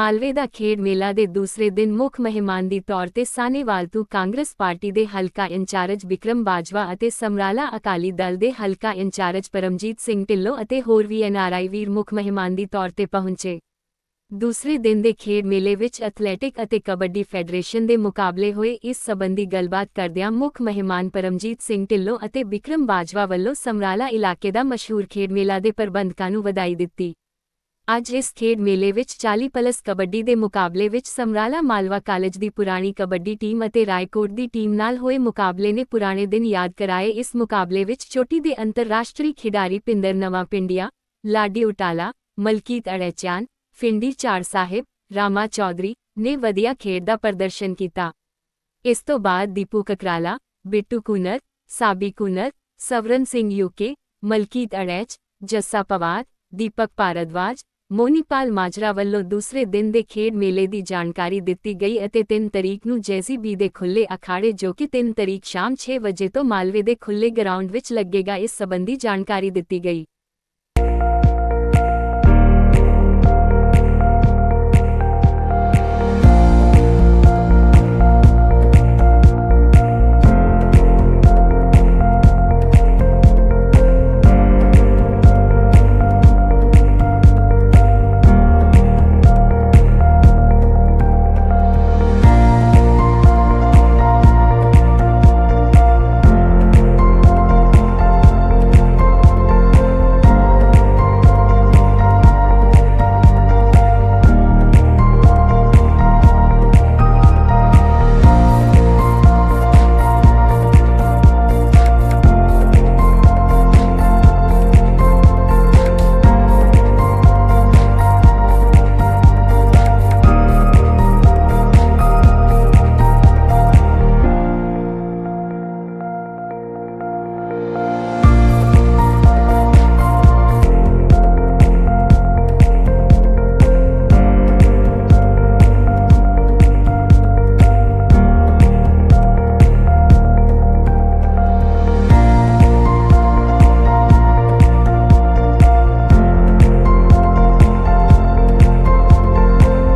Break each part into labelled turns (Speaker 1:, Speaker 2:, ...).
Speaker 1: ਮਾਲਵੇ ਦਾ ਖੇਡ ਮੇਲਾ ਦੇ ਦੂਸਰੇ ਦਿਨ ਮੁੱਖ ਮਹਿਮਾਨ ਦੀ ਤੌਰ ਤੇ ਸਾਨੇਵਾਲ ਤੋਂ ਕਾਂਗਰਸ ਪਾਰਟੀ ਦੇ ਹਲਕਾ ਇੰਚਾਰਜ ਵਿਕਰਮ ਬਾਜਵਾ ਅਤੇ ਸਮਰਾਲਾ ਅਕਾਲੀ ਦਲ ਦੇ ਹਲਕਾ ਇੰਚਾਰਜ ਪਰਮਜੀਤ ਸਿੰਘ ਢਿੱਲੋਂ ਅਤੇ ਹੋਰ ਵੀ ਐਨਆਰਆਈ ਵੀਰ ਮੁੱਖ ਮਹਿਮਾਨ ਦੀ ਤੌਰ ਤੇ ਪਹੁੰਚੇ। ਦੂਸਰੇ ਦਿਨ ਦੇ ਖੇਡ ਮੇਲੇ ਵਿੱਚ ਐਥਲੈਟਿਕ ਅਤੇ ਕਬੱਡੀ ਫੈਡਰੇਸ਼ਨ ਦੇ ਮੁਕਾਬਲੇ ਹੋਏ। ਇਸ ਸਬੰਧੀ ਗੱਲਬਾਤ ਕਰਦਿਆਂ ਮੁੱਖ ਮਹਿਮਾਨ ਪਰਮਜੀਤ ਸਿੰਘ ਢਿੱਲੋਂ ਅਤੇ ਵਿਕਰਮ ਬਾਜਵਾ ਵੱਲੋਂ ਸਮਰਾਲਾ ਇਲਾਕੇ ਦਾ ਮਸ਼ਹੂਰ ਖੇਡ ਮੇਲਾ ਦੇ ਪ੍ਰਬੰਧਕਾਂ ਨੂੰ ਵਧਾਈ ਦਿੱਤੀ। ਅੱਜ ਇਸ ਖੇਡ ਮੇਲੇ ਵਿੱਚ 40 ਪਲਸ ਕਬੱਡੀ ਦੇ ਮੁਕਾਬਲੇ ਵਿੱਚ ਸਮਰਾਲਾ ਮਾਲਵਾ ਕਾਲਜ ਦੀ ਪੁਰਾਣੀ ਕਬੱਡੀ ਟੀਮ ਅਤੇ ਰਾਏਕੋਟ ਦੀ ਟੀਮ ਨਾਲ ਹੋਏ ਮੁਕਾਬਲੇ ਨੇ ਪੁਰਾਣੇ ਦਿਨ ਯਾਦ ਕਰਾਏ। ਇਸ ਮੁਕਾਬਲੇ ਵਿੱਚ ਚੋਟੀ ਦੇ ਅੰਤਰਰਾਸ਼ਟਰੀ ਖਿਡਾਰੀ ਪਿੰਦਰ ਨਵਾਂ ਪਿੰਡੀਆ ਲਾਡੀ ਉਟਾਲਾ, ਮਲਕੀਤ ਅੜੈਚਾਨ, ਫਿੰਡੀ ਚਾਰ ਸਾਹਿਬ, ਰਾਮਾ ਚੌਧਰੀ ਨੇ ਵਧੀਆ ਖੇਡ ਦਾ ਪ੍ਰਦਰਸ਼ਨ ਕੀਤਾ। ਇਸ ਤੋਂ ਬਾਅਦ ਦੀਪੂ ਕਕਰਾਲਾ, ਬਿੱਟੂ ਕੁਨਰ, ਸਾਬੀ ਕੁਨਰ, ਸਵਰਨ ਸਿੰਘ ਯੂਕੇ ਮਲਕੀਤ ਅੜੈਚ, ਜੱਸਾ ਪਵਾਰ, ਦੀਪਕ ਪਾਰਦਵਾਜ ਮੋਨੀਪਾਲ ਮਾਜਰਾ ਵੱਲੋਂ ਦੂਸਰੇ ਦਿਨ ਦੇ ਖੇਡ ਮੇਲੇ ਦੀ ਜਾਣਕਾਰੀ ਦਿੱਤੀ ਗਈ ਅਤੇ 3 ਤਰੀਕ ਨੂੰ ਜੈਸੀਬੀ ਦੇ ਖੁੱਲੇ ਅਖਾੜੇ ਜੋ ਕਿ 3 ਤਰੀਕ ਸ਼ਾਮ 6 ਵਜੇ ਤੋਂ ਮਾਲਵੇ ਦੇ ਖੁੱਲੇ ਗਰਾਊਂਡ ਵਿੱਚ ਲੱਗੇਗਾ, ਇਸ ਸੰਬੰਧੀ ਜਾਣਕਾਰੀ ਦਿੱਤੀ ਗਈ।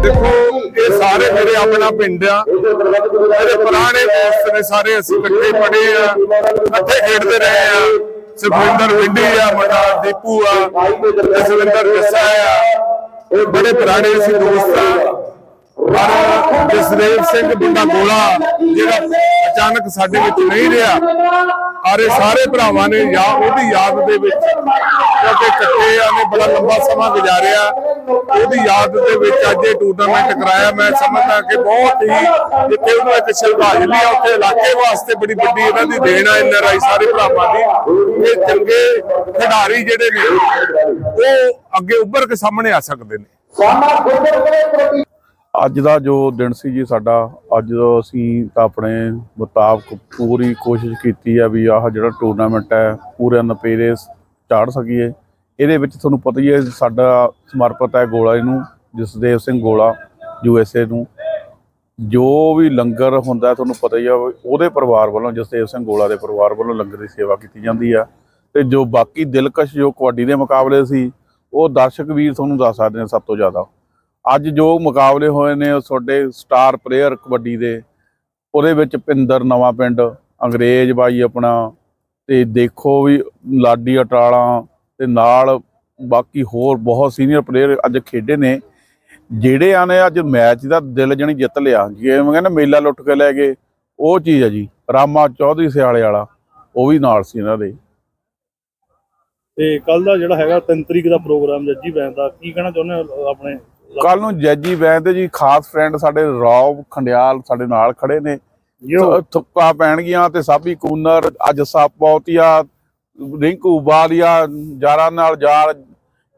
Speaker 2: ਦੇਖੋ, ਇਹ ਸਾਰੇ ਮੇਰੇ ਆਪਣਾ ਪਿੰਡ ਆ ਮੇਰੇ ਪੁਰਾਣੇ ਦੋਸਤ ਨੇ ਸਾਰੇ ਅਸੀਂ ਇਕੱਠੇ ਪੜ੍ਹੇ ਆ, ਇਕੱਠੇ ਖੇਡਦੇ ਰਹੇ ਆ। ਸੁਖਵਿੰਦਰ ਵਿੰਡੀ ਆ, ਮੁੰਡਾ ਦੀਪੂ ਆ, ਜਸਵਿੰਦਰ ਜੱਸਾ ਆ। ਇਹ ਬੜੇ ਪੁਰਾਣੇ ਅਸੀਂ ਦੋਸਤ ਆ। ਪਰ ਜਸਦੇਵ ਸਿੰਘ ਮੁੰਡਾ ਗੋਲਾ, ਜਿਹੜਾ ਅਚਾਨਕ ਸਾਡੇ ਵਿੱਚ ਨਹੀਂ ਰਿਹਾ ਆਰੇ ਸਾਰੇ ਭਰਾਵਾਂ ਨੇ ਯਾ, ਉਹਦੀ ਯਾਦ ਦੇ ਵਿੱਚ, ਕਿਉਂਕਿ ਇਕੱਠੇ ਆ ਨੇ ਬੜਾ ਲੰਬਾ ਸਮਾਂ ਗੁਜ਼ਾਰਿਆ। ਉਹਦੀ ਯਾਦ ਦੇ ਵਿੱਚ ਅੱਜ ਇਹ ਟੂਰਨਾਮੈਂਟ ਕਰਾਇਆ। ਮੈਂ ਸਮਝਦਾ ਕਿ ਬਹੁਤ ਹੀ ਜਿੱਥੇ ਉਹਨੂੰ ਇੱਕ ਸ਼ਰਧਾਂਜਲੀ ਆ, ਉੱਥੇ ਇਲਾਕੇ ਵਾਸਤੇ ਬੜੀ ਵੱਡੀ ਇਹਨਾਂ ਦੀ ਦੇਣ ਆ ਐਨਆਰਆਈ ਸਾਰੇ ਭਰਾਵਾਂ ਦੀ। ਇਹ ਚੰਗੇ ਖਿਡਾਰੀ ਜਿਹੜੇ ਨੇ, ਉਹ ਅੱਗੇ ਉੱਭਰ ਕੇ ਸਾਹਮਣੇ ਆ ਸਕਦੇ ਨੇ।
Speaker 3: ਅੱਜ ਦਾ ਜੋ ਦਿਨ ਸੀ ਜੀ ਸਾਡਾ, ਅੱਜ ਅਸੀਂ ਤਾਂ ਆਪਣੇ ਮੁਤਾਬਕ ਪੂਰੀ ਕੋਸ਼ਿਸ਼ ਕੀਤੀ ਆ ਵੀ ਆਹ ਜਿਹੜਾ ਟੂਰਨਾਮੈਂਟ ਹੈ, ਪੂਰੇ ਨਪੇਰੇ ਚਾੜ ਸਕੀਏ। ਇਹਦੇ ਵਿੱਚ ਤੁਹਾਨੂੰ ਪਤਾ ਹੀ ਹੈ, ਸਾਡਾ ਸਮਰਪਿਤ ਹੈ ਗੋਲਾ ਇਹਨੂੰ, ਜਸਦੇਵ ਸਿੰਘ ਗੋਲਾ, ਯੂ ਐੱਸ ਏ ਨੂੰ। ਜੋ ਵੀ ਲੰਗਰ ਹੁੰਦਾ ਤੁਹਾਨੂੰ ਪਤਾ ਹੀ ਆ ਉਹਦੇ ਪਰਿਵਾਰ ਵੱਲੋਂ, ਜਸਦੇਵ ਸਿੰਘ ਗੋਲਾ ਦੇ ਪਰਿਵਾਰ ਵੱਲੋਂ ਲੰਗਰ ਦੀ ਸੇਵਾ ਕੀਤੀ ਜਾਂਦੀ ਆ। ਤੇ ਜੋ ਬਾਕੀ ਦਿਲਕਸ਼ ਜੋ ਕਬੱਡੀ ਦੇ ਮੁਕਾਬਲੇ ਸੀ, ਉਹ ਦਰਸ਼ਕ ਵੀਰ ਤੁਹਾਨੂੰ ਦੱਸ ਸਕਦੇ ਨੇ ਸਭ ਤੋਂ ਜ਼ਿਆਦਾ। ਅੱਜ ਜੋ ਮੁਕਾਬਲੇ ਹੋਏ ਨੇ, ਉਹ ਤੁਹਾਡੇ ਸਟਾਰ ਪਲੇਅਰ ਕਬੱਡੀ ਦੇ, ਉਹਦੇ ਵਿੱਚ ਪਿੰਦਰ ਨਵਾਂ ਪਿੰਡ, ਅੰਗਰੇਜ਼ ਬਾਈ ਆਪਣਾ, ਤੇ ਦੇਖੋ ਵੀ ਲਾਡੀ ਅਟਾਲਾ ਤੇ ਨਾਲ ਬਾਕੀ ਹੋਰ ਬਹੁਤ ਸੀਨੀਅਰ ਪਲੇਅਰ ਅੱਜ ਖੇਡੇ ਨੇ। ਜਿਹੜੇ ਆ ਨੇ ਅੱਜ ਮੈਚ ਦਾ ਦਿਲ ਜਣੀ ਜਿੱਤ ਲਿਆ। ਜਿਵੇਂ ਕਹਿੰਦਾ ਮੇਲਾ ਲੁੱਟ ਕੇ ਲੈ ਗਏ ਉਹ ਚੀਜ਼ ਆ ਜੀ ਰਾਮਾ ਚੌਧਰੀ ਸਿਆਲੇ ਵਾਲਾ ਉਹ ਵੀ ਨਾਲ ਸੀ ਇਹਨਾਂ ਦੇ।
Speaker 4: ਤੇ ਕੱਲ ਦਾ ਜਿਹੜਾ ਹੈਗਾ 3 ਤਰੀਕ ਦਾ ਪ੍ਰੋਗਰਾਮ ਜੱਜੀ ਬੈਂਦ ਦਾ ਕੀ ਕਹਿਣਾ ਚਾਹੁੰਦੇ ਆਪਣੇ?
Speaker 3: ਕੱਲ ਨੂੰ ਜੱਜੀ ਬੈਂਦ ਜੀ ਖਾਸ ਫਰੈਂਡ ਸਾਡੇ ਰੌਬ ਖੰਡਿਆਲ ਸਾਡੇ ਨਾਲ ਖੜੇ ਨੇ। ਥੁੱਕਾ ਪੈਣਗੀਆਂ ਤੇ ਸਾਬੀ ਕੂਨਰ ਅੱਜ ਸਾਪੌਤੀਆ ਰਿੰਕੂ ਬਾਲੀਆ ਯਾਰਾਂ ਨਾਲ ਯਾਰ,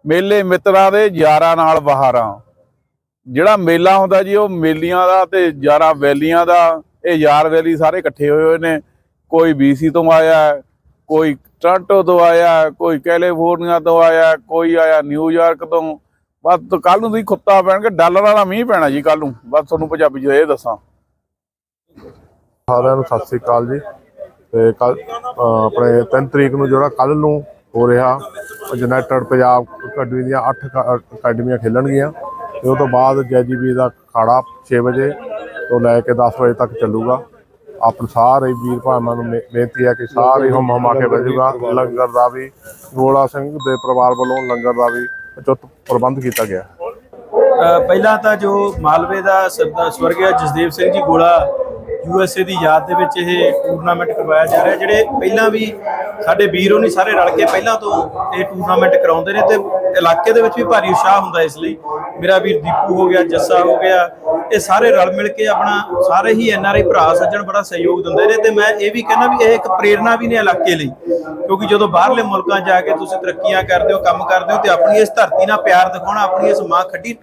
Speaker 3: ਮੇਲੇ ਮਿੱਤਰਾਂ ਦੇ ਯਾਰਾਂ ਨਾਲ ਬਹਾਰਾਂ ਜਿਹੜਾ ਮੇਲਾ ਹੁੰਦਾ ਜੀ, ਉਹ ਮੇਲੀਆਂ ਦਾ ਤੇ ਯਾਰਾਂ ਵੈਲੀਆਂ ਦਾ, ਇਹ ਯਾਰ ਵੈਲੀ ਸਾਰੇ ਇਕੱਠੇ ਹੋਏ ਹੋਏ ਨੇ। ਕੋਈ ਬੀਸੀ ਤੋਂ ਆਇਆ, ਕੋਈ ਟੋਰਾਂਟੋ ਤੋਂ ਆਇਆ, ਕੋਈ ਕੈਲੀਫੋਰਨੀਆ ਤੋਂ ਆਇਆ, ਕੋਈ ਆਇਆ ਨਿਊਯਾਰਕ ਤੋਂ। ਬਸ ਕੱਲ ਨੂੰ ਤੁਸੀਂ ਖੁੱਤਾ ਪੈਣਗੇ, ਡਾਲਰਾਂ ਦਾ ਮੀਂਹ ਪੈਣਾ ਜੀ ਕੱਲ ਨੂੰ। ਬਸ ਤੁਹਾਨੂੰ ਪੰਜਾਬੀ ਚ ਇਹ ਦੱਸਾਂ।
Speaker 5: ਸਾਰਿਆਂ ਨੂੰ ਸਤਿ ਸ੍ਰੀ ਅਕਾਲ ਜੀ। ਤੇ ਕੱਲ ਆਪਣੇ 3 ਤਰੀਕ ਨੂੰ ਜਿਹੜਾ ਕੱਲ ਨੂੰ ਹੋ ਰਿਹਾ ਯੂਨਾਈਟਿਡ ਪੰਜਾਬ ਅਕੈਡਮੀ ਦੀਆਂ 8 ਅਕੈਡਮੀਆਂ ਖੇਲਣਗੀਆਂ ਤੇ ਉਹ ਤੋਂ ਬਾਅਦ ਜੈਜੀਬੀ ਦਾ ਖਾੜਾ 6 ਵਜੇ ਤੋਂ ਲੈ ਕੇ 10 ਵਜੇ ਤੱਕ ਚੱਲੂਗਾ। ਆਪਣੇ ਸਾਰੇ ਵੀਰ ਭਾਵਾਂ ਨੂੰ ਬੇ- ਬੇਨਤੀ ਹੈ ਕਿ ਸਾਰੇ ਹੁਮ ਹਮਾ ਕੇ ਬਜੂਗਾ ਲੰਗਰ ਦਾ ਵੀ ਗੋਲਾ ਸਿੰਘ ਦੇ ਪਰਿਵਾਰ ਵੱਲੋਂ ਲੰਗਰ ਦਾ ਵੀ ਉਚਿਤ ਪ੍ਰਬੰਧ ਕੀਤਾ ਗਿਆ।
Speaker 6: ਪਹਿਲਾਂ ਤਾਂ ਜੋ ਮਾਲਵੇ ਦਾ ਸਵਰਗੀ ਜਸਦੀਪ ਸਿੰਘ ਜੀ ਗੋਲਾ ਯੂਐਸਏ ਦੀ ਯਾਦ ਦੇ ਵਿੱਚ ਇਹ ਟੂਰਨਾਮੈਂਟ ਕਰਵਾਇਆ ਜਾ ਰਿਹਾ ਜਿਹੜੇ ਪਹਿਲਾਂ ਵੀ ਸਾਡੇ ਵੀਰ ਹੋਣੀ ਸਾਰੇ ਰਲ ਕੇ ਪਹਿਲਾਂ ਤੋਂ ਇਹ ਟੂਰਨਾਮੈਂਟ ਕਰਾਉਂਦੇ ਨੇ ਤੇ ਇਲਾਕੇ ਦੇ ਵਿੱਚ ਵੀ ਭਾਰੀ ਉਤਸ਼ਾਹ ਹੁੰਦਾ ਇਸ ਲਈ। ਮੇਰਾ ਵੀਰ ਦੀਪੂ ਹੋ ਗਿਆ, ਜੱਸਾ ਹੋ ਗਿਆ ਇਹ ਸਾਰੇ ਰਲ ਮਿਲ ਕੇ ਆਪਣਾ ਸਾਰੇ ਹੀ ਐਨਆਰਆਈ ਭਰਾ ਸੱਜਣ ਬੜਾ ਸਹਿਯੋਗ ਦਿੰਦੇ ਨੇ ਤੇ ਮੈਂ ਇਹ ਵੀ ਕਹਿੰਦਾ ਵੀ ਇਹ ਇੱਕ ਪ੍ਰੇਰਣਾ ਵੀ ਨੇ ਇਲਾਕੇ ਲਈ, ਕਿਉਂਕਿ ਜਦੋਂ ਬਾਹਰਲੇ ਮੁਲਕਾਂ ਜਾ ਕੇ ਤੁਸੀਂ ਤਰੱਕੀਆਂ ਕਰਦੇ ਹੋ, ਕੰਮ ਕਰਦੇ ਹੋ ਤੇ ਆਪਣੀ ਇਸ ਧਰਤੀ ਨਾਲ ਪਿਆਰ ਦਿਖਾਉਣਾ, ਆਪਣੀ ਇਸ ਮਾਂ ਖੱਡੀ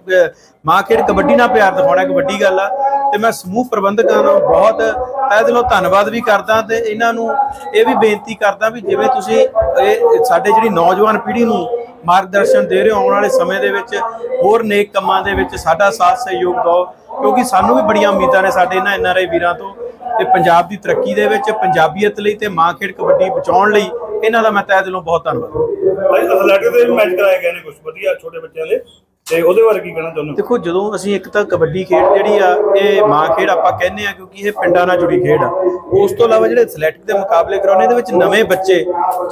Speaker 6: ਮਾਂ ਖੇਡ ਕਬੱਡੀ ਨਾਲ ਪਿਆਰ ਦਿਖਾਉਣਾ ਇੱਕ ਵੱਡੀ ਗੱਲ ਆ ਤੇ ਮੈਂ ਸਮੂਹ ਪ੍ਰਬੰਧਕਾਂ ਨੂੰ ਬਹੁਤ ਤਹਿ ਦਿਲੋਂ ਧੰਨਵਾਦ ਵੀ ਕਰਦਾ ਤੇ ਇਹਨਾਂ ਨੂੰ ਇਹ ਵੀ ਬੇਨਤੀ ਕਰਦਾ ਵੀ ਜਿਵੇਂ ਤੁਸੀਂ ਇਹ ਸਾਡੇ ਜਿਹੜੀ ਨੌਜਵਾਨ ਪੀੜ੍ਹੀ ਨੂੰ ਮਾਰਗਦਰਸ਼ਨ ਦੇ ਰਹੇ ਹੋ ਆਉਣ ਵਾਲੇ ਸਮੇਂ ਦੇ ਵਿੱਚ ਹੋਰ ਨੇਕ ਕੰਮਾਂ ਦੇ ਵਿੱਚ ਸਾਡਾ ਸਾਥ ਸਹਿਯੋਗ ਦਿਓ, ਕਿਉਂਕਿ ਸਾਨੂੰ ਵੀ ਬੜੀਆਂ ਉਮੀਦਾਂ ਨੇ ਸਾਡੇ ਇਹਨਾਂ ਐਨਆਰਆਈ ਵੀਰਾਂ ਤੋਂ ਤੇ ਪੰਜਾਬ ਦੀ ਤਰੱਕੀ ਦੇ ਵਿੱਚ, ਪੰਜਾਬੀਅਤ ਲਈ ਤੇ ਮਾਂ ਖੇਡ ਕਬੱਡੀ ਬਚਾਉਣ ਲਈ ਇਹਨਾਂ ਦਾ ਮੈਂ ਤਹਿ ਦਿਲੋਂ ਬਹੁਤ ਧੰਨਵਾਦ।
Speaker 4: ਭਾਈ ਅਥਲੈਟਿਕ ਦੇ ਮੈਚ ਕਰਾਏ ਗਏ ਨੇ ਕੁਝ ਵਧੀਆ ਛੋਟੇ ਬੱਚਿਆਂ ਦੇ। ਤੇ ਉਹਦੇ ਬਾਰੇ ਕੀ ਕਹਿਣਾ ਚਾਹੁੰਦੇ ਹੋ?
Speaker 6: ਦੇਖੋ ਜਦੋਂ ਅਸੀਂ ਇੱਕ ਤਾਂ ਕਬੱਡੀ ਖੇਡ ਜਿਹੜੀ ਆ ਇਹ ਮਾਂ ਖੇਡ ਆਪਾਂ ਕਹਿੰਦੇ ਆ ਕਿਉਂਕਿ ਇਹ ਪਿੰਡਾਂ ਨਾਲ ਜੁੜੀ ਖੇਡ ਆ। ਉਸ ਤੋਂ ਇਲਾਵਾ ਜਿਹੜੇ ਐਥਲੈਟਿਕ ਦੇ ਮੁਕਾਬਲੇ ਕਰਾਉਣੇ ਇਹਦੇ ਵਿੱਚ ਨਵੇਂ ਬੱਚੇ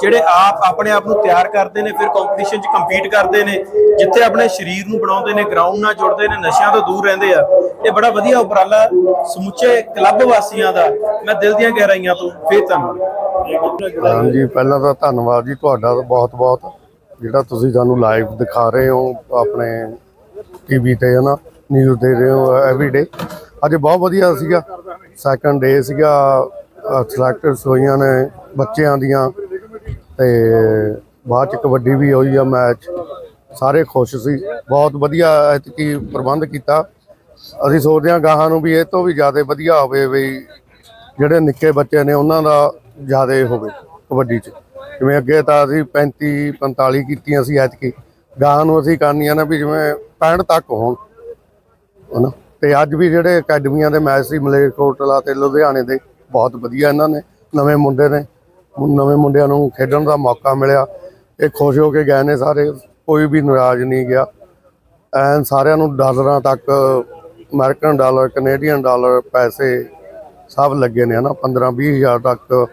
Speaker 6: ਜਿਹੜੇ ਆਪ ਆਪਣੇ ਆਪ ਨੂੰ ਤਿਆਰ ਕਰਦੇ ਨੇ ਫਿਰ ਕੰਪੀਟੀਸ਼ਨ 'ਚ ਕੰਪੀਟ ਕਰਦੇ ਨੇ ਜਿੱਥੇ ਆਪਣੇ ਸਰੀਰ ਨੂੰ ਬਣਾਉਂਦੇ ਨੇ ਗਰਾਊਂਡ ਨਾਲ ਜੁੜਦੇ ਨੇ ਨਸ਼ਿਆਂ ਤੋਂ ਦੂਰ ਰਹਿੰਦੇ ਆ। ਇਹ ਬੜਾ ਵਧੀਆ ਉਪਰਾਲਾ ਸਮੁੱਚੇ ਕਲੱਬ ਵਾਸੀਆਂ ਦਾ। ਮੈਂ ਦਿਲ ਦੀਆਂ ਗਹਿਰਾਈਆਂ ਤੋਂ ਫੇਰ ਧੰਨਵਾਦ।
Speaker 7: ਹਾਂਜੀ ਪਹਿਲਾਂ ਤਾਂ ਧੰਨਵਾਦ ਜੀ ਤੁਹਾਡਾ ਬਹੁਤ ਬਹੁਤ ਜਿਹੜਾ ਤੁਸੀਂ ਸਾਨੂੰ ਲਾਈਵ ਦਿਖਾ ਰਹੇ ਹੋ, ਆਪਣੇ ਟੀਵੀ ਤੇ, ਹਨਾ ਨਿਊਜ਼ ਦੇ ਰਹੇ ਹੋ ਐਵਰੀਡੇ ਅੱਜ ਬਹੁਤ ਵਧੀਆ ਸੀਗਾ। ਸੈਕੰਡ ਡੇ ਸੀਗਾ ਸਿਲੈਕਟਰਸ ਹੋਈਆਂ ਨੇ, ਬੱਚਿਆਂ ਦੀਆਂ। ਤੇ ਬਾਅਦ ਚ ਕਬੱਡੀ ਵੀ ਹੋਈ ਆ ਮੈਚ ਸਾਰੇ ਖੁਸ਼ ਸੀ। ਬਹੁਤ ਵਧੀਆ ਕੀ ਪ੍ਰਬੰਧ ਕੀਤਾ। ਅਸੀਂ ਸੋਚਦੇ ਹਾਂ ਗਾਹਾਂ ਨੂੰ ਵੀ ਇਹ ਤੋਂ ਵੀ ਜ਼ਿਆਦਾ ਵਧੀਆ ਹੋਵੇ ਵੀ ਜਿਹੜੇ ਨਿੱਕੇ ਬੱਚੇ ਨੇ, ਉਹਨਾਂ ਦਾ ਜ਼ਿਆਦਾ ਹੋਵੇ ਕਬੱਡੀ 'ਚ। ਜਿਵੇਂ ਅੱਗੇ ਤਾਂ ਅਸੀਂ 35 45 ਕੀਤੀਆਂ ਸੀ ਐਤਕੀ। ਗਾਹਾਂ ਨੂੰ ਅਸੀਂ ਕਰਨੀਆਂ ਨੇ ਵੀ ਜਿਵੇਂ 65 ਤੱਕ ਹੋਣ। ਹਨਾ? ਤੇ ਅੱਜ ਵੀ ਜਿਹੜੇ ਅਕੈਡਮੀਆਂ ਦੇ ਮੈਚ ਸੀ ਮਲੇਰਕੋਟਲਾ ਤੇ ਲੁਧਿਆਣੇ ਦੇ, ਬਹੁਤ ਵਧੀਆ ਇਹਨਾਂ ਨੇ। ਨਵੇਂ ਮੁੰਡੇ ਨੇ। ਨਵੇਂ ਮੁੰਡਿਆਂ ਨੂੰ ਖੇਡਣ ਦਾ ਮੌਕਾ ਮਿਲਿਆ। ਇਹ ਖੁਸ਼ ਹੋ ਕੇ ਗਏ ਨੇ ਸਾਰੇ। ਕੋਈ ਵੀ ਨਾਰਾਜ਼ ਨਹੀਂ ਗਿਆ। ਐਨ ਸਾਰਿਆਂ ਨੂੰ ਡਾਲਰਾਂ ਤੱਕ, ਅਮਰੀਕਨ ਡਾਲਰ, ਕੈਨੇਡੀਅਨ ਡਾਲਰ ਪੈਸੇ ਸਭ ਲੱਗੇ ਨੇ, ਹਨਾ? 15 20 ਹਜ਼ਾਰ ਤੱਕ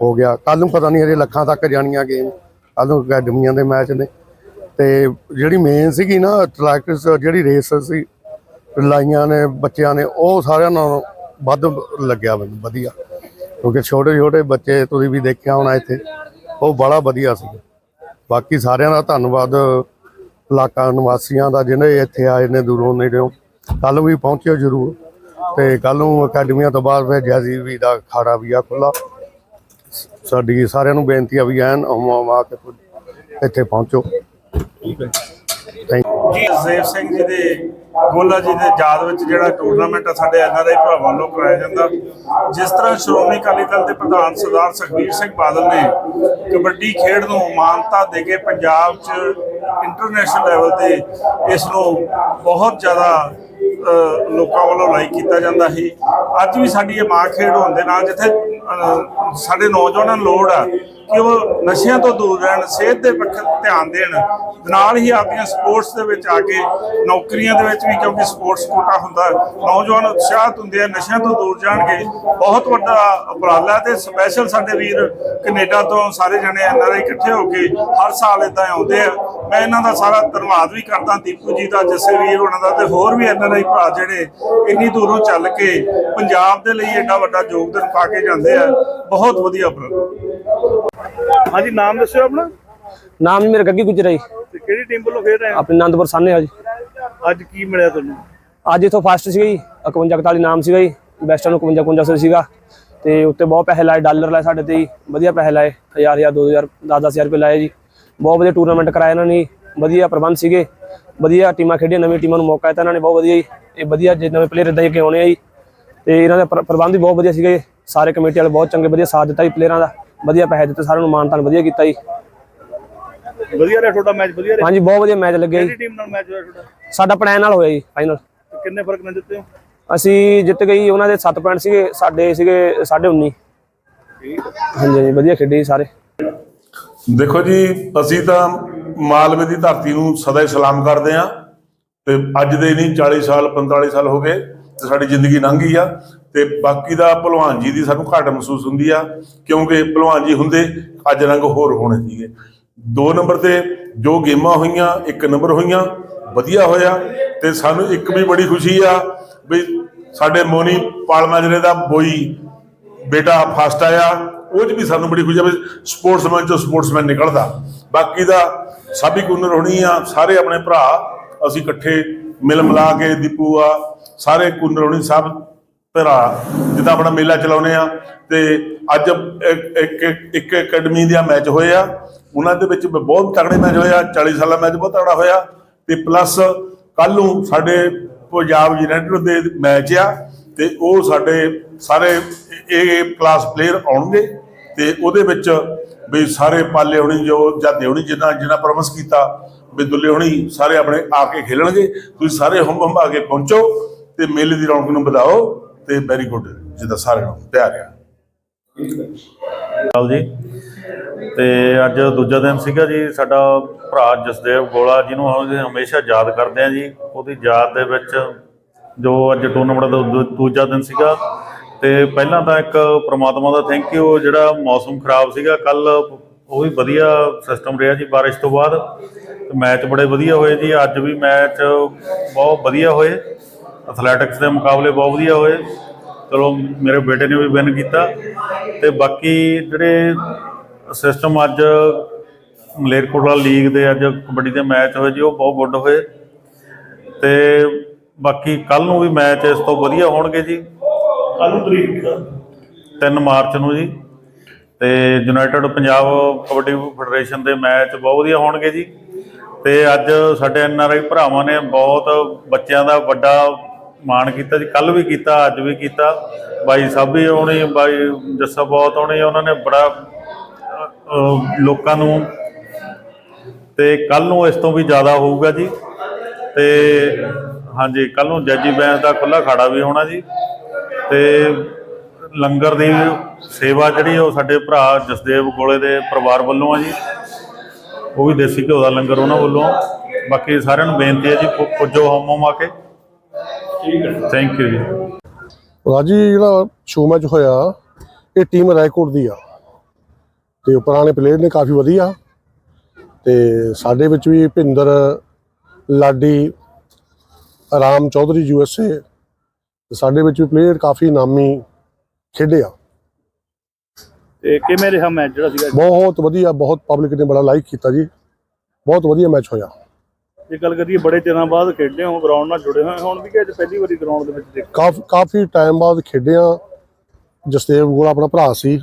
Speaker 7: ਹੋ ਗਿਆ। ਕੱਲ ਨੂੰ ਪਤਾ ਨਹੀਂ ਹਜੇ ਲੱਖਾਂ ਤੱਕ ਜਾਣੀਆਂ ਗੇਮ। ਕੱਲ ਨੂੰ ਅਕੈਡਮੀਆਂ ਦੇ ਮੈਚ ਨੇ। ਤੇ ਜਿਹੜੀ ਮੇਨ ਸੀਗੀ ਨਾ ਟਰੈਕਟਰਸ ਜਿਹੜੀ ਰੇਸ ਸੀ, ਲਾਈਆਂ ਨੇ, ਬੱਚਿਆਂ ਨੇ, ਉਹ ਸਾਰਿਆਂ ਨਾਲੋਂ ਵੱਧ ਲੱਗਿਆ ਮੈਨੂੰ, ਵਧੀਆ। ਕਿਉਂਕਿ ਛੋਟੇ ਛੋਟੇ ਬੱਚੇ ਤੁਸੀਂ ਵੀ ਦੇਖਿਆ ਹੋਣਾ ਇੱਥੇ, ਉਹ ਬੜਾ ਵਧੀਆ ਸੀ। ਬਾਕੀ ਸਾਰਿਆਂ ਦਾ ਧੰਨਵਾਦ ਇਲਾਕਾ ਨਿਵਾਸੀਆਂ ਦਾ, ਜਿਹਨੇ ਇੱਥੇ ਆਏ ਨੇ ਦੂਰੋਂ ਨੇੜਿਓਂ। ਕੱਲ ਵੀ ਪਹੁੰਚਿਓ ਜ਼ਰੂਰ। ਤੇ ਕੱਲ ਨੂੰ ਅਕੈਡਮੀਆਂ ਤੋਂ ਬਾਅਦ ਫਿਰ ਜੈਜੀ ਵੀ ਦਾ ਖਾੜਾ ਵੀ ਆ ਖੁੱਲਾ ਸਾਡੀ ਸਾਰਿਆਂ ਨੂੰ ਬੇਨਤੀ ਆ ਵੀ ਐਨ ਆ ਕੇ ਇੱਥੇ ਪਹੁੰਚੋ। ਥੈਂਕ
Speaker 4: ਜੀ ਜਸਦੇਵ ਸਿੰਘ ਜੀ ਦੇ, ਗੋਲਾ ਜੀ ਦੇ ਯਾਦ ਵਿੱਚ ਜਿਹੜਾ ਟੂਰਨਾਮੈਂਟ ਆ ਸਾਡੇ ਐਨਆਰਆਈ ਭਰਾਵਾਂ ਵੱਲੋਂ ਕਰਾਇਆ ਜਾਂਦਾ, ਜਿਸ ਤਰ੍ਹਾਂ ਸ਼੍ਰੋਮਣੀ ਅਕਾਲੀ ਦਲ ਦੇ ਪ੍ਰਧਾਨ ਸਰਦਾਰ ਸੁਖਬੀਰ ਸਿੰਘ ਬਾਦਲ ਨੇ ਕਬੱਡੀ ਖੇਡ ਨੂੰ ਮਾਨਤਾ ਦੇ ਕੇ ਪੰਜਾਬ 'ਚ ਇੰਟਰਨੈਸ਼ਨਲ ਲੈਵਲ ਤੇ ਇਸ ਨੂੰ ਬਹੁਤ ਜ਼ਿਆਦਾ ਲੋਕਾਂ ਵੱਲੋਂ ਲਾਈਕ ਕੀਤਾ ਜਾਂਦਾ ਸੀ। ਅੱਜ ਵੀ ਸਾਡੀ ਇਹ ਮਾਂ ਖੇਡ ਹੋਣ ਦੇ ਨਾਲ ਜਿੱਥੇ ਸਾਡੇ ਨੌਜਵਾਨਾਂ ਨੂੰ ਲੋੜ ਆ ਕਿ ਉਹ ਨਸ਼ਿਆਂ ਤੋਂ ਦੂਰ ਰਹਿਣ, ਸਿਹਤ ਦੇ ਪੱਖ ਧਿਆਨ ਦੇਣ, ਨਾਲ ਹੀ ਆਪਣੀਆਂ ਸਪੋਰਟਸ ਦੇ ਵਿੱਚ ਆ ਕੇ ਨੌਕਰੀਆਂ ਦੇ ਵਿੱਚ ਵੀ ਕਿਉਂਕਿ ਸਪੋਰਟਸ ਕੋਟਾ ਹੁੰਦਾ, ਨੌਜਵਾਨ ਉਤਸ਼ਾਹਤ ਹੁੰਦੇ ਆ, ਨਸ਼ਿਆਂ ਤੋਂ ਦੂਰ ਜਾਣਗੇ। ਬਹੁਤ ਵੱਡਾ ਉਪਰਾਲਾ ਤੇ ਸਪੈਸ਼ਲ ਸਾਡੇ ਵੀਰ ਕੈਨੇਡਾ ਤੋਂ ਸਾਰੇ ਜਣੇ ਐਨਆਰਆਈ ਇਕੱਠੇ ਹੋ ਕੇ ਹਰ ਸਾਲ ਇਦਾਂ ਆਉਂਦੇ ਆ। ਮੈਂ ਇਹਨਾਂ ਦਾ ਸਾਰਾ ਧੰਨਵਾਦ ਵੀ ਕਰਦਾ, ਦੀਪੂ ਜੀ ਦਾ, ਜਸੇ ਵੀਰ ਉਹਨਾਂ ਦਾ ਤੇ ਹੋਰ ਵੀ ਐਨਆਰਆਈ ਭਰਾ ਜਿਹੜੇ ਇੰਨੀ ਦੂਰੋਂ ਚੱਲ ਕੇ ਪੰਜਾਬ ਦੇ ਲਈ ਐਡਾ ਵੱਡਾ ਯੋਗਦਾਨ ਪਾ ਕੇ ਜਾਂਦੇ ਆ। ਬਹੁਤ ਵਧੀਆ ਉਪਰਾਲਾ। ਹਾਂਜੀ ਨਾਮ ਦੱਸਿਓ ਆਪਣਾ।
Speaker 8: ਨਾਮ ਜੀ ਮੇਰਾ ਗੱਗੀ ਗੁਜਰਾ ਜੀ।
Speaker 4: ਤੇ ਕਿਹੜੀ ਟੀਮ ਵੱਲੋਂ ਖੇਡ ਰਹੇ
Speaker 8: ਆਪਣੇ ਆਨੰਦਪੁਰ ਸਾਹਨੇ ਆ ਜੀ।
Speaker 4: ਅੱਜ ਕੀ ਮਿਲਿਆ ਤੁਹਾਨੂੰ?
Speaker 8: ਅੱਜ ਇਥੋਂ ਫਸਟ ਸੀਗਾ ਜੀ 51 41 ਨਾਮ ਸੀਗਾ ਜੀ ਬੈਸਟਾਂ ਨੂੰ 51 51 ਸੀਗਾ। ਤੇ ਉੱਤੇ ਬਹੁਤ ਪੈਸੇ ਲਾਏ ਡਾਲਰ ਲਾਏ ਸਾਡੇ ਤੇ ਜੀ ਵਧੀਆ ਪੈਸੇ ਲਾਏ 1000 1000 2000 10 10000 ਰੁਪਏ ਲਾਏ ਜੀ। ਬਹੁਤ ਵਧੀਆ ਟੂਰਨਾਮੈਂਟ ਕਰਾਇਆ ਇਹਨਾਂ ਨੇ ਵਧੀਆ ਪ੍ਰਬੰਧ ਸੀਗੇ ਵਧੀਆ ਟੀਮਾਂ ਖੇਡੀਆਂ ਨਵੀਂ ਟੀਮਾਂ ਨੂੰ ਮੌਕਾ ਦਿੱਤਾ ਇਹਨਾਂ ਨੇ ਬਹੁਤ ਵਧੀਆ ਜੀ। ਇਹ ਵਧੀਆ ਜੇ ਨਵੇਂ ਪਲੇਅਰ ਇਦਾਂ ਹੀ ਅੱਗੇ ਆਉਣੇ ਆ ਜੀ। ਤੇ ਇਹਨਾਂ ਦਾ ਪ੍ਰ- ਪ੍ਰਬੰਧ ਵੀ ਬਹੁਤ ਵਧੀਆ ਸੀਗੇ ਸਾਰੇ ਕਮੇਟੀ ਵਾਲੇ ਬਹੁਤ ਚੰਗੇ ਵਧੀਆ ਸਾਥ ਦਿੱਤਾ ਜੀ ਪਲੇਅਰਾਂ ਦਾ। ਵਧੀਆ ਪੈਸੇ ਦਿੱਤੇ ਸਾਰਿਆਂ ਨੂੰ ਮਾਨ ਤਾਨ ਵਧੀਆ ਕੀਤਾ ਜੀ।
Speaker 4: ਵਧੀਆ ਰਿਹਾ ਤੁਹਾਡਾ ਮੈਚ ਵਧੀਆ ਰਿਹਾ?
Speaker 8: ਹਾਂਜੀ ਬਹੁਤ ਵਧੀਆ ਮੈਚ ਲੱਗਿਆ ਜੀ।
Speaker 4: ਕਿਹੜੀ ਟੀਮ ਨਾਲ ਮੈਚ ਹੋਇਆ ਤੁਹਾਡਾ?
Speaker 8: ਸਾਡਾ ਪਲਾਨ ਨਾਲ ਹੋਇਆ ਜੀ ਫਾਈਨਲ
Speaker 4: ਕਿੰਨੇ ਫ਼ਰਕ ਨਾਲ ਜਿੱਤੇ ਹੋ
Speaker 8: ਅਸੀਂ ਜਿੱਤ ਗਈ ਉਹਨਾਂ ਦੇ 7 ਪੁਆਇੰਟ ਸੀਗੇ ਸਾਡੇ ਸੀਗੇ 19.5 ਹਾਂਜੀ ਹਾਂਜੀ ਵਧੀਆ ਖੇਡੇ ਜੀ ਸਾਰੇ।
Speaker 2: ਦੇਖੋ ਜੀ ਅਸੀਂ ਤਾਂ ਮਾਲਵੇ ਦੀ ਧਰਤੀ ਨੂੰ ਸਦਾ ਹੀ ਸਲਾਮ ਕਰਦੇ ਹਾਂ।
Speaker 9: ਤੇ ਅੱਜ ਦੇ ਨਹੀਂ 40 ਸਾਲ 45 ਸਾਲ ਹੋ ਗਏ ਤੇ ਸਾਡੀ ਜ਼ਿੰਦਗੀ ਲੰਘ ਗਈ ਆ। ਤੇ ਬਾਕੀ ਦਾ ਭਲਵਾਨ ਜੀ ਦੀ ਸਾਨੂੰ ਘਾਟ ਮਹਿਸੂਸ ਹੁੰਦੀ ਆ, ਕਿਉਂਕਿ ਭਲਵਾਨ ਜੀ ਹੁੰਦੇ, ਅੱਜ ਰੰਗ ਹੋਰ ਹੋਣੇ ਸੀਗੇ। ਦੋ ਨੰਬਰ ਤੇ ਜੋ ਗੇਮਾਂ ਹੋਈਆਂ, ਇੱਕ ਨੰਬਰ ਹੋਈਆਂ, ਵਧੀਆ ਹੋਇਆ ਤੇ ਸਾਨੂੰ ਇੱਕ ਵੀ ਬੜੀ ਖੁਸ਼ੀ ਆ ਵੀ ਸਾਡੇ ਮੋਨੀ ਪਾਲਮਾਜਰੇ ਦਾ ਬੋਈ ਬੇਟਾ ਫਸਟ ਆਇਆ, ਉਹ 'ਚ ਵੀ ਸਾਨੂੰ ਬੜੀ ਖੁਸ਼ੀ ਆ ਵੀ ਸਪੋਰਟਸਮੈਨ ਚੋਂ ਸਪੋਰਟਸਮੈਨ ਨਿਕਲਦਾ। ਬਾਕੀ ਦਾ ਸਭ ਹੀ ਕੁੰਨਰ ਹੋਣੀ ਆ, ਸਾਰੇ ਆਪਣੇ ਭਰਾ ਅਸੀਂ ਇਕੱਠੇ ਮਿਲ ਮਿਲਾ ਕੇ ਦੀਪੂ ਆ, ਸਾਰੇ ਕੁੰਨਰ ਹੋਣੀ ਸਭ ਭਰਾ, ਜਿੱਦਾਂ ਆਪਣਾ ਮੇਲਾ ਚਲਾਉਨੇ ਆ ਤੇ ਅੱਜ ਇੱਕ ਇੱਕ ਅਕੈਡਮੀ ਦੇ ਮੈਚ ਹੋਏ ਆ। ਉਹਨਾਂ ਦੇ ਵਿੱਚ ਬਹੁਤ ਤਕੜੇ ਮੈਚ ਹੋਏ ਆ 40 ਸਾਲਾ ਮੈਚ ਬਹੁਤ ਤਕੜਾ ਹੋਇਆ। ਤੇ ਪਲੱਸ ਕੱਲ ਨੂੰ ਸਾਡੇ ਪੰਜਾਬ ਯੂਨਾਈਟਿਡ ਦੇ ਮੈਚ ਆ ਤੇ ਉਹ ਸਾਡੇ ਸਾਰੇ ਇਹ ਕਲਾਸ ਪਲੇਅਰ ਆਉਣਗੇ ਤੇ ਉਹਦੇ ਵਿੱਚ ਵੀ ਸਾਰੇ ਪਾਲੇ ਹੋਣੀ ਜੋ ਜਾਦੇ ਹੋਣੀ ਜਿੰਨਾ ਜਿੰਨਾ ਪ੍ਰੋਮਿਸ ਕੀਤਾ ਵੀ ਦੁੱਲੇ ਹੋਣੀ ਸਾਰੇ ਆਪਣੇ ਆ ਕੇ ਖੇਲਣਗੇ। ਤੁਸੀਂ ਸਾਰੇ ਹੰਬ ਆ ਕੇ ਪਹੁੰਚੋ ਤੇ ਮੇਲੇ ਦੀ ਰੌਣਕ ਨੂੰ ਵਧਾਓ। ਤੇ ਵੈਰੀ ਗੁੱਡ ਜਿਹਦਾ ਸਾਰਿਆਂ ਨੂੰ ਪਿਆਰ ਆ।
Speaker 10: ਹਾਲ ਜੀ। ਤੇ ਅੱਜ ਦੂਜਾ ਦਿਨ ਸੀਗਾ ਜੀ, ਸਾਡਾ ਭਰਾ ਜਸਦੇਵ ਗੋਲਾ ਜਿਹਨੂੰ ਅਸੀਂ ਹਮੇਸ਼ਾ ਯਾਦ ਕਰਦੇ ਆ ਜੀ, ਉਹਦੀ ਯਾਦ ਦੇ ਵਿੱਚ ਜੋ ਅੱਜ ਟੂਰਨਾਮੈਂਟ ਦਾ ਦੂ- ਦੂਜਾ ਦਿਨ ਸੀਗਾ। ਤੇ ਪਹਿਲਾਂ ਤਾਂ ਇੱਕ ਪ੍ਰਮਾਤਮਾ ਦਾ ਥੈਂਕ ਯੂ ਜਿਹੜਾ ਮੌਸਮ ਖਰਾਬ ਸੀਗਾ ਕੱਲ ਉਹ ਵੀ ਵਧੀਆ ਸਿਸਟਮ ਰਿਹਾ ਜੀ, ਬਾਰਿਸ਼ ਤੋਂ ਬਾਅਦ। ਮੈਚ ਬੜੇ ਵਧੀਆ ਹੋਏ ਜੀ, ਅੱਜ ਵੀ ਮੈਚ ਬਹੁਤ ਵਧੀਆ ਹੋਏ। ਐਥਲੈਟਿਕਸ ਦੇ ਮੁਕਾਬਲੇ ਬਹੁਤ ਵਧੀਆ ਹੋਏ। ਚਲੋ ਮੇਰੇ ਬੇਟੇ ਨੇ ਵੀ ਵਿਨ ਕੀਤਾ। ਤੇ ਬਾਕੀ ਜਿਹੜੇ ਸਿਸਟਮ ਅੱਜ ਮਲੇਰਕੋਟਲਾ ਲੀਗ ਦੇ ਅੱਜ ਕਬੱਡੀ ਦੇ ਮੈਚ ਹੋਏ ਜੀ ਉਹ ਬਹੁਤ ਗੁੱਡ ਹੋਏ। ਤੇ ਬਾਕੀ ਕੱਲ ਨੂੰ ਵੀ ਮੈਚ ਇਸ ਤੋਂ ਵਧੀਆ ਹੋਣਗੇ ਜੀ। ਕੱਲ ਨੂੰ ਤਰੀਕ 3 ਮਾਰਚ ਨੂੰ ਜੀ। ਤੇ ਯੂਨਾਈਟਿਡ ਪੰਜਾਬ ਕਬੱਡੀ ਫੈਡਰੇਸ਼ਨ ਦੇ ਮੈਚ ਬਹੁਤ ਵਧੀਆ ਹੋਣਗੇ ਜੀ। ਤੇ ਅੱਜ ਸਾਡੇ ਐਨਆਰਆਈ ਭਰਾਵਾਂ ਨੇ ਬਹੁਤ ਬੱਚਿਆਂ ਦਾ ਵੱਡਾ ਮਾਣ ਕੀਤਾ ਜੀ ਕੱਲ ਵੀ ਕੀਤਾ, ਅੱਜ ਵੀ ਕੀਤਾ। ਬਾਈ ਸਾਬੀ ਹੋਣੀ ਬਾਈ ਜੱਸਾ ਬਹੁਤ ਹੋਣੀ ਉਹਨਾਂ ਨੇ ਬੜਾ ਲੋਕਾਂ ਨੂੰ ਤੇ ਕੱਲ ਨੂੰ ਇਸ ਤੋਂ ਵੀ ਜ਼ਿਆਦਾ ਹੋਊਗਾ ਜੀ। ਤੇ ਹਾਂਜੀ ਕੱਲ ਨੂੰ ਜੱਜੀ ਬੈਂਸ ਦਾ ਖੁੱਲਾ ਖਾੜਾ ਵੀ ਹੋਣਾ ਜੀ। ਤੇ ਲੰਗਰ ਦੀ ਸੇਵਾ ਜਿਹੜੀ ਉਹ ਸਾਡੇ ਭਰਾ ਜਸਦੇਵ ਗੋਲੇ ਦੇ ਪਰਿਵਾਰ ਵੱਲੋਂ ਆ ਜੀ। ਉਹ ਵੀ ਦੇਸੀ ਘਿਓ ਦਾ ਲੰਗਰ ਉਹਨਾਂ ਵੱਲੋਂ। ਬਾਕੀ ਸਾਰਿਆਂ ਨੂੰ ਬੇਨਤੀ ਹੈ ਜੀ ਪੁੱਜੋ ਹਮ ਹਮ ਆ ਕੇ। ਠੀਕ ਹੈ। ਥੈਂਕ ਯੂ ਜੀ।
Speaker 11: ਰਾਜੀ ਜਿਹੜਾ ਸ਼ੋ ਮੈਚ ਹੋਇਆ ਇਹ ਟੀਮ ਰਾਏਕੋਟ ਦੀ ਆ। ਤੇ ਪੁਰਾਣੇ ਪਲੇਅਰ ਨੇ ਕਾਫੀ ਵਧੀਆ। ਤੇ ਸਾਡੇ ਵਿੱਚ ਵੀ Bhinder Ladi Ram Chaudhary U S A ਸਾਡੇ ਵਿੱਚ ਵੀ ਪਲੇਅਰ ਕਾਫੀ ਨਾਮੀ ਖੇਡੇ ਆ।
Speaker 10: ਤੇ ਕਿਵੇਂ ਰਿਹਾ ਮੈਚ ਜਿਹੜਾ ਸੀਗਾ?
Speaker 11: ਬਹੁਤ ਵਧੀਆ ਬਹੁਤ ਪਬਲਿਕ ਨੇ ਬੜਾ ਲਾਈਕ ਕੀਤਾ ਜੀ। ਬਹੁਤ ਵਧੀਆ ਮੈਚ ਹੋਇਆ।
Speaker 10: ਜੇ ਗੱਲ ਕਰੀਏ ਬੜੇ ਦਿਨਾਂ ਬਾਅਦ ਖੇਡੇ ਹੋ ਗਰਾਊਂਡ ਨਾਲ ਜੁੜੇ ਹੋਏ ਹੁਣ ਵੀ ਕਿ ਅੱਜ ਪਹਿਲੀ ਵਾਰੀ ਗਰਾਊਂਡ ਦੇ ਵਿੱਚ ਦੇਖ
Speaker 11: ਕਾਫੀ ਕਾਫੀ ਟਾਈਮ ਬਾਅਦ ਖੇਡਿਆ ਜਸਦੇਵ ਗੋਲ ਆਪਣਾ ਭਰਾ ਸੀ।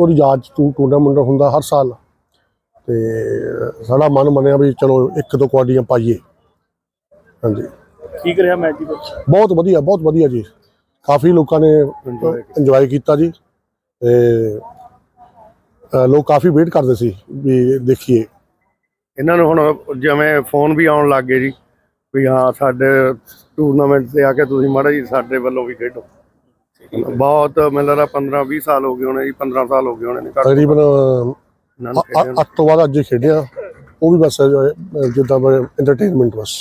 Speaker 11: ਉਹਦੀ ਯਾਦ 'ਚ ਟੂਰਨਾਮੈਂਟ ਹੁੰਦਾ ਹਰ ਸਾਲ। ਤੇ ਸਾਡਾ ਮਨ ਮੰਨਿਆ ਵੀ ਚਲੋ ਇੱਕ ਦੋ ਕੁਆਡੀਆਂ ਪਾਈਏ। ਹਾਂਜੀ।
Speaker 10: ਠੀਕ ਰਿਹਾ ਮੈਚ ਜੀ?
Speaker 11: ਬਹੁਤ ਵਧੀਆ ਬਹੁਤ ਵਧੀਆ ਜੀ। ਕਾਫੀ ਲੋਕਾਂ ਨੇ ਇੰਜੋਏ ਕੀਤਾ। ਜੀ। ਤੇ ਲੋਕ ਕਾਫੀ ਵੇਟ ਕਰਦੇ ਸੀ ਵੀ ਦੇਖੀਏ।
Speaker 7: ਇਹਨਾਂ ਨੂੰ ਹੁਣ ਜਿਵੇਂ ਫੋਨ ਵੀ ਆਉਣ ਲੱਗ ਗਏ ਜੀ ਵੀ ਹਾਂ ਸਾਡੇ ਟੂਰਨਾਮੈਂਟ ਤੇ ਆ ਕੇ ਤੁਸੀਂ ਮਾੜਾ ਜੀ ਸਾਡੇ ਵੱਲੋਂ ਵੀ ਖੇਡੋ ਬਹੁਤ ਮੈਨੂੰ ਲੱਗਦਾ 15 20 ਸਾਲ ਹੋ ਗਏ ਹੋਣੇ ਜੀ 15 ਸਾਲ ਹੋ ਗਏ ਹੋਣੇ ਨੇ
Speaker 11: ਤਕਰੀਬਨ। 8 ਤੋਂ ਬਾਅਦ ਅੱਜ ਖੇਡਿਆ ਉਹ ਵੀ ਬਸ ਜਿੱਦਾਂ ਐਂਟਰਟੇਨਮੈਂਟ ਬਸ